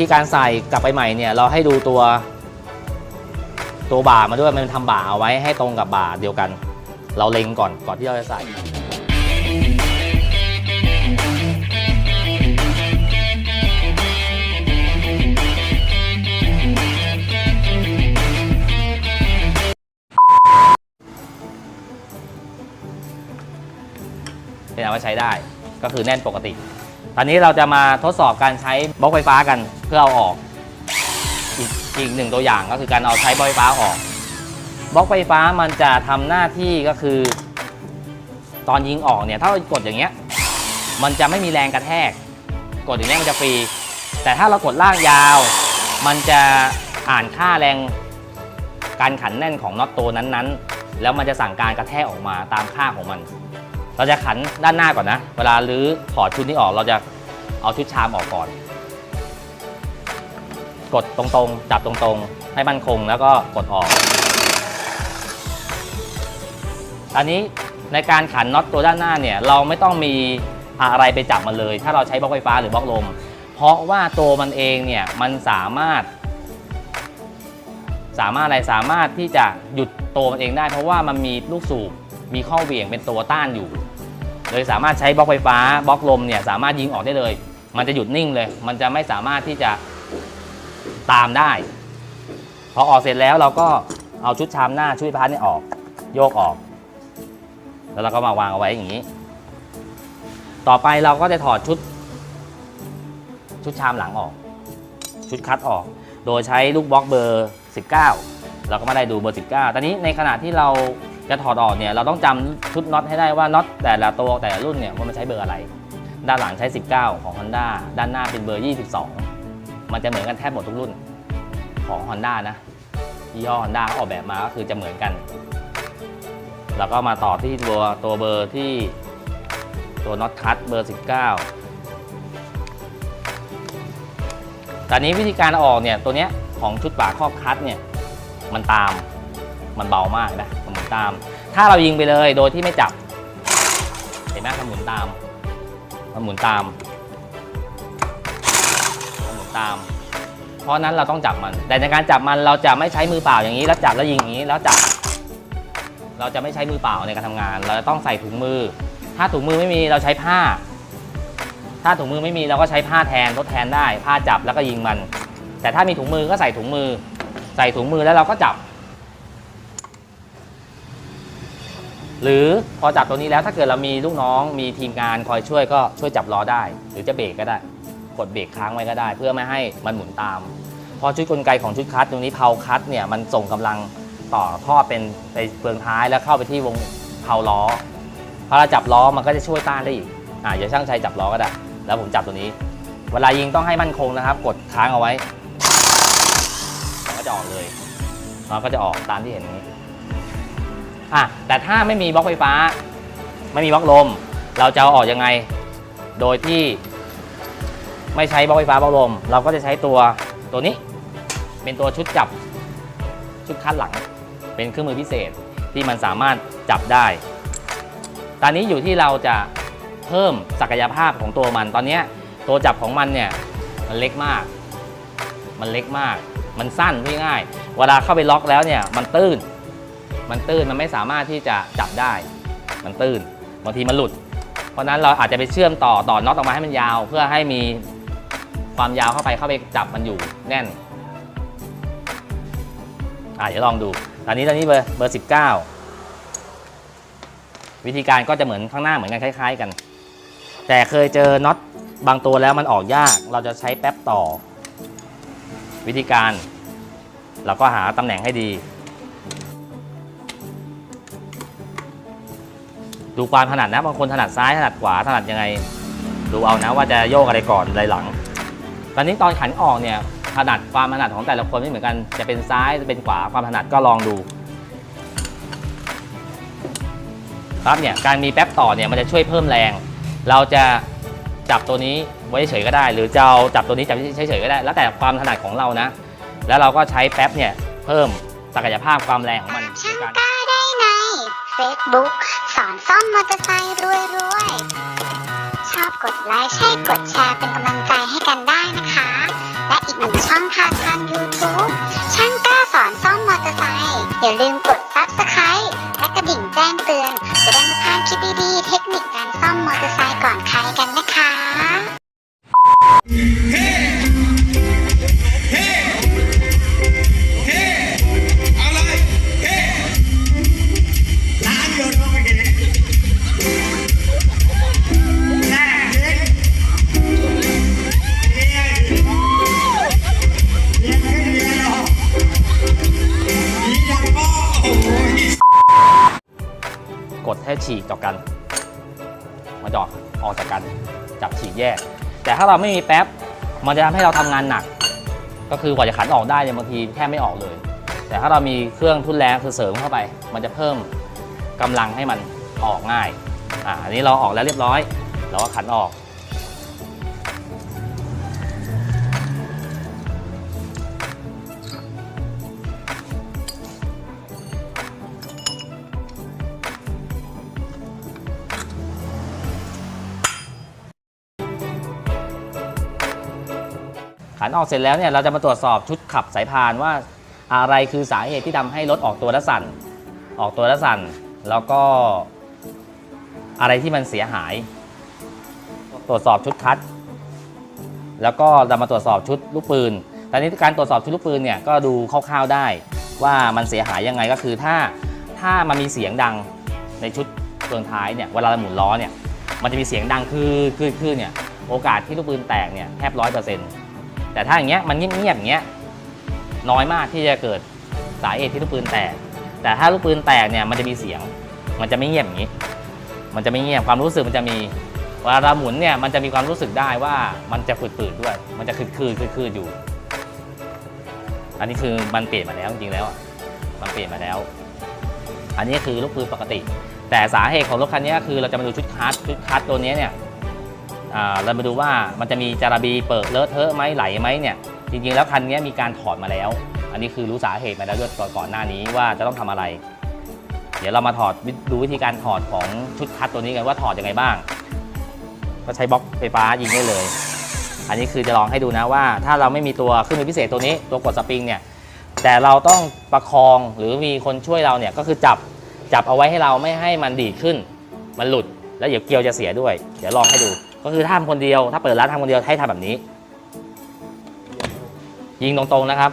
ธีการใส่กลับไปใหม่เนี่ยเราให้ดูตัวตัวบ่ามาด้วยมันทำบ่าเอาไว้ให้ตรงกับบ่าเดียวกัน เราเล็งก่อนก่อนที่เราจะใส่ เป็นเอาไว้ใช้ได้ก็คือแน่นปกติ ตอนนี้เราจะมาทดสอบการใช้บล็อกไฟฟ้ากันเพื่อเอาออกอีกอีกหนึ่งตัวอย่างก็คือการเอาใช้บล็อกไฟฟ้าออกบล็อกไฟฟ้ามันจะทำหน้าที่ก็คือ ตอนยิงออกเนี่ยถ้าเรากดอย่างเงี้ยมันจะไม่มีแรงกระแทก กดอย่างเงี้ยมันจะฟรี แต่ถ้าเรากดลางยาว มันจะอ่านค่าแรงการขันแน่นของน็อตตัวนั้นๆ แล้วมันจะสั่งการกระแทกออกมาตามค่าของมัน เราจะขันด้านหน้าก่อนนะ เวลาลื้อถอดชุดนี้ออก เราจะเอาชุดชามออกก่อน กดตรงๆ จับตรงๆ ให้มั่นคงแล้วก็กดออกตอนนี้ในการขันน็อตตัวด้านหน้าเนี่ย เราไม่ต้องมีอะไรไปจับมันเลย ถ้าเราใช้บล็อกไฟฟ้าหรือบล็อกลม เพราะว่าตัวมันเองเนี่ยมันสามารถ สามารถอะไรสามารถที่จะหยุดตัวมันเองได้ เพราะว่ามันมีลูกสูบ มีข้อเหวี่ยงเป็นตัวต้านอยู่ เลยสามารถใช้บล็อกไฟฟ้าบล็อกลมเนี่ยสามารถยิงออกได้เลย มันจะหยุดนิ่งเลย มันจะไม่สามารถที่จะตามได้ พอออกเสร็จแล้วเราก็เอาชุดชามหน้าชุดพัดนี่ออก โยกออก แล้วเราก็มาวางเอาไว้อย่างนี้ ต่อไปเราก็จะถอดชุด ชุดชามหลังออก ชุดคัดออก โดยใช้ลูกบล็อกเบอร์ 19 เราก็มาได้ดูเบอร์ 19 ตอนนี้ในขณะที่เรา จะถอดออกเนี่ยเราต้องจำชุดน็อตให้ได้ว่าน็อตแต่ละตัวแต่ละรุ่นเนี่ยว่ามันใช้เบอร์อะไร ด้านหลังใช้ 19 ของ Honda ด้านหน้าเป็นเบอร์ 22 มันจะเหมือนกันแทบหมดทุกรุ่นของ Honda นะยี่ห้อ Honda เขาออกแบบมาก็คือจะเหมือนกัน แล้วก็มาต่อที่ตัวตัวเบอร์ที่ตัวน็อตคัตเบอร์ 19 ตอนนี้วิธีการเอาออกเนี่ยตัวเนี้ยของชุดฝาครอบคัตเนี่ยมันตามมันเบามากนะ ตาม ถ้าเรายิงไปเลยโดยที่ไม่จับ เห็นไหมมันหมุนตามมันหมุนตามมันหมุนตาม เพราะฉะนั้นเราต้องจับมัน แต่ในการจับมันเราจะไม่ใช้มือเปล่าอย่างนี้ แล้วจับแล้วยิงอย่างนี้ แล้วจับ เราจะไม่ใช้มือเปล่าในการทำงาน เราจะต้องใส่ถุงมือ ถ้าถุงมือไม่มีเราใช้ผ้า ถ้าถุงมือไม่มีเราก็ใช้ผ้าแทนทดแทนได้ ผ้าจับแล้วก็ยิงมัน แต่ถ้ามีถุงมือก็ใส่ถุงมือ ใส่ถุงมือแล้วเราก็จับ หรือพอจับตัวนี้แล้วถ้าเกิดเรามีลูกน้องมีทีมงานคอยช่วยก็ช่วยจับล้อได้ หรือจะเบรกก็ได้ กดเบรกค้างไว้ก็ได้ เพื่อไม่ให้มันหมุนตามพราะชุดกลไกของชุดคัสตรงนี้เพาคัสเนี่ยมันส่งกำลังต่อท่อเป็นไปเฟืองท้ายแล้วเข้าไปที่วงเพาล้อพอเราจับล้อมันก็จะช่วยต้านได้อีกอ่าอย่าช่างชัยจับล้อก็ได้ แล้วผมจับตัวนี้ เวลายิงต้องให้มั่นคงนะครับ กดค้างเอาไว้มันก็จะออกเลยมันก็จะออกตามที่เห็นนี้ อะแต่ถ้าไม่มีบล็อกไฟฟ้า ไม่มีบล็อกลม เราจะเอาออกยังไง โดยที่ไม่ใช้บล็อกไฟฟ้าบล็อกลม เราก็จะใช้ตัวตัวนี้ เป็นตัวชุดจับชุดคัดหลัง เป็นเครื่องมือพิเศษที่มันสามารถจับได้ ตอนนี้อยู่ที่เราจะเพิ่มศักยภาพของตัวมัน ตอนนี้ตัวจับของมันเนี่ยมันเล็กมาก มันเล็กมาก มันสั้นง่ายๆเวลาเข้าไปล็อกแล้วเนี่ยมันตื้น มันตื้นมันไม่สามารถที่จะจับได้ มันตื้นบางทีมันหลุด เพราะนั้นเราอาจจะไปเชื่อมต่อต่อน็อตออกมาให้มันยาว เพื่อให้มีความยาวเข้าไปเข้าไปจับมันอยู่แน่นอะเดี๋ยวลองดูตอนนี้ตอนนี้เบอร์เบอร์19วิธีการก็จะเหมือนข้างหน้าเหมือนกันคล้าย ๆ กัน แต่เคยเจอน็อตบางตัวแล้วมันออกยาก เราจะใช้แป๊บต่อ วิธีการ เราก็หาตำแหน่งให้ดี ดูความถนัดนะบางคนถนัดซ้ายถนัดขวาถนัดยังไง ดูเอานะว่าจะโยกอะไรก่อนอะไรหลัง ตอนนี้ตอนขันออกเนี่ยถนัดความถนัดของแต่ละคนไม่เหมือนกัน จะเป็นซ้ายจะเป็นขวาความถนัดก็ลองดูครับเนี่ยการมีแป๊บต่อเนี่ยมันจะช่วยเพิ่มแรง เราจะจับตัวนี้ไว้เฉยก็ได้ หรือจะเอาจับตัวนี้จับเฉยก็ได้ แล้วแต่ความถนัดของเรานะ แล้วเราก็ใช้แป๊บเนี่ยเพิ่มศักยภาพความแรงของมันในการกล้าได้ใน Facebook สอนซ่อมมอเตอร์ไซค์รวยรวยชอบกดไลค์ใช่กดแชร์เป็นกำลังใจให้กันได้นะคะ และอีกหนึ่งช่องทางทาง YouTube ช่างกล้าสอนซ่อมมอเตอร์ไซค์อย่าลืม ถ้าเราไม่มีแป๊บ มันจะทำให้เราทำงานหนัก ก็คือกว่าจะขันออกได้เนี่ยบางทีแทบไม่ออกเลย แต่ถ้าเรามีเครื่องทุ่นแรงคือเสริมเข้าไป มันจะเพิ่มกำลังให้มันออกง่ายอ่าอันนี้เราออกแล้วเรียบร้อย เราก็ขันออก ขันออกเสร็จแล้วเนี่ยเราจะมาตรวจสอบชุดขับสายพานว่าอะไรคือสาเหตุที่ทำให้รถออกตัวและสั่น ออกตัวและสั่น แล้วก็อะไรที่มันเสียหาย ตรวจสอบชุดคัด แล้วก็เรามาตรวจสอบชุดลูกปืนตอนนี้การตรวจสอบชุดลูกปืนเนี่ยก็ดูคร่าวๆได้ว่ามันเสียหายยังไงก็คือถ้าถ้ามันมีเสียงดังในชุดเฟืองท้ายเนี่ยเวลาเราหมุนล้อเนี่ยมันจะมีเสียงดังคือคือคือเนี่ยโอกาสที่ลูกปืนแตกเนี่ยแทบร้อยเปอร์เซ็นต์ แต่ถ้าอย่างเงี้ยมันเงียบๆอย่างเงี้ยน้อยมากที่จะเกิดสาเหตุที่ลูกปืนแตก แต่ถ้าลูกปืนแตกเนี่ยมันจะมีเสียง มันจะไม่เงียบอย่างนี้ มันจะไม่เงียบความรู้สึกมันจะมีเวลาเราหมุนเนี่ยมันจะมีความรู้สึกได้ว่ามันจะฝืดๆด้วย มันจะคืดๆคืดๆอยู่ อันนี้คือมันเปลี่ยนมาแล้วจริงๆแล้วอะมันเปลี่ยนมาแล้ว อันนี้คือลูกปืนปกติ แต่สาเหตุของรถคันนี้คือเราจะมาดูชุดคัสชุดคัสตัวนี้เนี่ย เรามาดูว่ามันจะมีจาระบีเปิดเลอะเทอะไหมไหลไหมเนี่ยจริงๆแล้วคันนี้มีการถอดมาแล้ว อันนี้คือรู้สาเหตุมาแล้วด้วยก่อนหน้านี้ว่าจะต้องทำอะไร เดี๋ยวเรามาถอดดูวิธีการถอดของชุดคัดตัวนี้กันว่าถอดยังไงบ้าง ก็ใช้บล็อกไฟฟ้ายิงได้เลย อันนี้คือจะลองให้ดูนะว่า ถ้าเราไม่มีตัวเครื่องมือพิเศษตัวนี้ตัวกดสปริงเนี่ยแต่เราต้องประคองหรือมีคนช่วยเราเนี่ยก็คือจับจับเอาไว้ให้เราไม่ให้มันดีขึ้น มันหลุดแล้วเดี๋ยวเกลียวจะเสียด้วย เดี๋ยวลองให้ดู ก็คือถ้าทำคนเดียว ถ้าเปิดร้านทำคนเดียวให้ทำแบบนี้ ยิงตรงๆนะครับ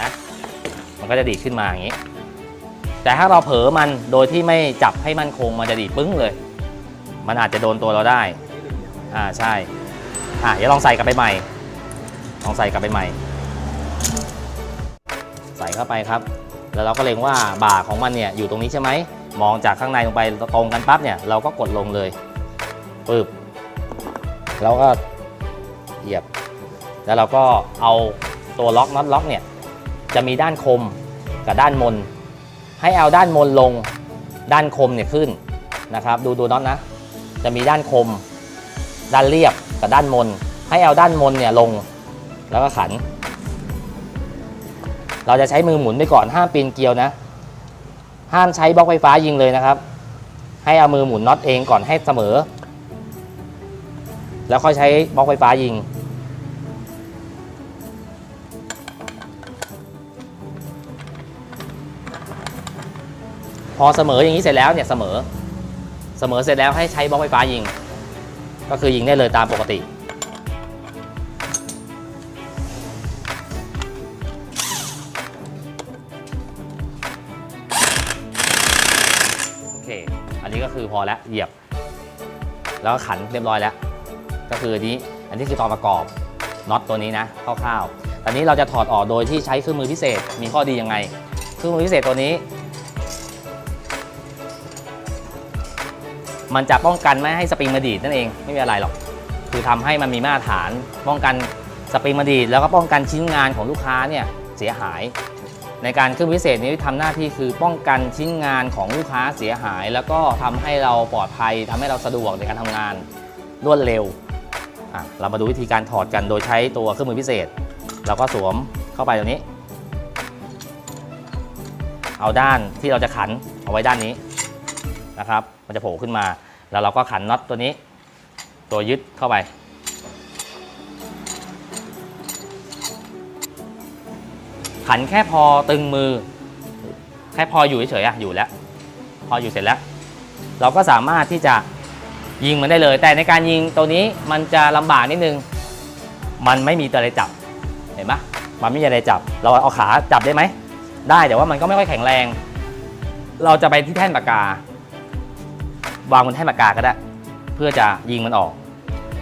นะมันก็จะดีดขึ้นมาอย่างนี้ แต่ถ้าเราเผลอมันโดยที่ไม่จับให้มันคงมันจะดีดปึ้งเลย มันอาจจะโดนตัวเราได้อ่าใช่อ่าเดี๋ยวลองใส่กลับไปใหม่ ลองใส่กลับไปใหม่ ใส่เข้าไปครับ แล้วเราก็เล็งว่าบ่าของมันเนี่ยอยู่ตรงนี้ใช่ไหมมองจากข้างในลงไปตรงกันปั๊บเนี่ยเราก็กดลงเลยปึ๊บแล้วก็เหยียบ แล้วเราก็เอาตัวล็อกน็อตล็อกเนี่ยจะมีด้านคมกับด้านมน ให้เอาด้านมนลงด้านคมเนี่ยขึ้นนะครับ ดูดูน็อตนะ จะมีด้านคม ด้านเรียบกับด้านมน ให้เอาด้านมนเนี่ยลง แล้วก็ขัน เราจะใช้มือหมุนไปก่อนห้ามปีนเกลียวนะ ห้ามใช้บล็อกไฟฟ้ายิงเลยนะครับ ให้เอามือหมุนน็อตเองก่อนให้เสมอ แล้วค่อยใช้บล็อกไฟฟ้ายิง พอเสมออย่างนี้เสร็จแล้วเนี่ยเสมอ เสมอเสร็จแล้วให้ใช้บล็อกไฟฟ้ายิง ก็คือยิงได้เลยตามปกติ อันนี้ก็คือพอแล้วเหยียบ แล้วก็ขันเรียบร้อยแล้ว ก็คือนี้อันนี้คือตอนประกอบน็อตตัวนี้นะคร่าวๆตอนนี้เราจะถอดออกโดยที่ใช้เครื่องมือพิเศษมีข้อดียังไงเครื่องมือพิเศษตัวนี้ มันจะป้องกันไม่ให้สปริงมาดีดนั่นเองไม่มีอะไรหรอก คือทำให้มันมีมาตรฐาน ป้องกันสปริงมาดีดแล้วก็ป้องกันชิ้นงานของลูกค้าเนี่ยเสียหาย ในการเครื่องพิเศษนี้ทำหน้าที่คือป้องกันชิ้นงานของลูกค้าเสียหาย แล้วก็ทำให้เราปลอดภัยทำให้เราสะดวกในการทำงานรวดเร็ว เรามาดูวิธีการถอดกันโดยใช้ตัวเครื่องมือพิเศษ เราก็สวมเข้าไปตรงนี้ เอาด้านที่เราจะขันเอาไว้ด้านนี้นะครับ มันจะโผล่ขึ้นมา แล้วเราก็ขันน็อตตัวนี้ ตัวยึดเข้าไป ขันแค่พอตึงมือ แค่พออยู่เฉยๆอะอยู่แล้ว พออยู่เสร็จแล้ว เราก็สามารถที่จะยิงมันได้เลย แต่ในการยิงตัวนี้มันจะลำบากนิดนึง มันไม่มีตัวอะไรจับเห็นปะมันไม่มีอะไรจับ เราเอาขาจับได้ไหม ได้แต่ว่ามันก็ไม่ค่อยแข็งแรง เราจะไปที่แท่นปากกา วางบนแท่นปากกาก็ได้ เพื่อจะยิงมันออก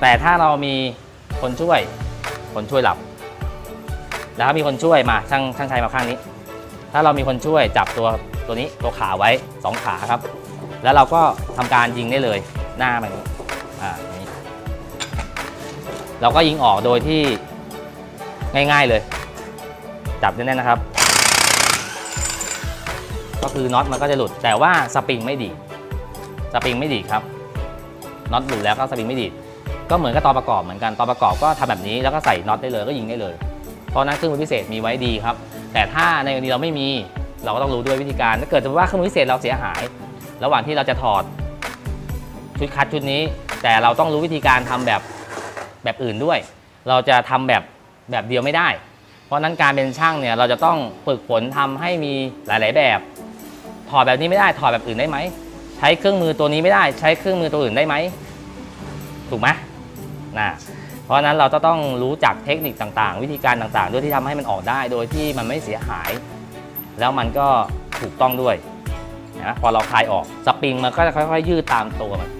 แต่ถ้าเรามีคนช่วย คนช่วยหลับ แล้วถ้ามีคนช่วยมาช่างช่างชัยมาข้างนี้ ถ้าเรามีคนช่วยจับตัวตัวนี้ตัวขาไว้สองขาครับ แล้วเราก็ทำการยิงได้เลยหน้ามันอ่าอย่านี้ เราก็ยิงออกโดยที่ง่าย ๆเลย จับแน่นๆนะครับ ก็คือน็อตมันก็จะหลุด แต่ว่าสปริงไม่ดีสปริงไม่ดีครับน็อตหลุดแล้วก็สปริงไม่ดี ก็เหมือนกับตอนประกอบเหมือนกันตอนประกอบก็ทำแบบนี้แล้วก็ใส่น็อตได้เลยก็ยิงได้เลย เพราะนั้นเครื่องมือพิเศษมีไว้ดีครับ แต่ถ้าในกรณีเราไม่มีเราก็ต้องรู้ด้วยวิธีการถ้าเกิดสมมติว่าเครื่องมือพิเศษเราเสียหาย ระหว่างที่เราจะถอดชุดคัดชุดนี้ แต่เราต้องรู้วิธีการทำแบบแบบอื่นด้วย เราจะทำแบบแบบเดียวไม่ได้ เพราะนั้นการเป็นช่างเนี่ยเราจะต้องฝึกฝนทำให้มีหลาย ๆ แบบ ถอดแบบนี้ไม่ได้ถอดแบบอื่นได้ไหมใช้เครื่องมือตัวนี้ไม่ได้ใช้เครื่องมือตัวอื่นได้ไหมถูกไหมนะ เพราะนั้นเราจะต้องรู้จักเทคนิคต่างๆ วิธีการต่างๆ ด้วยที่ทำให้มันออกได้ โดยที่มันไม่เสียหาย แล้วมันก็ถูกต้องด้วยนะพอเราคลายออกสปริงมันก็จะค่อยๆ ยืดตามตัวมัน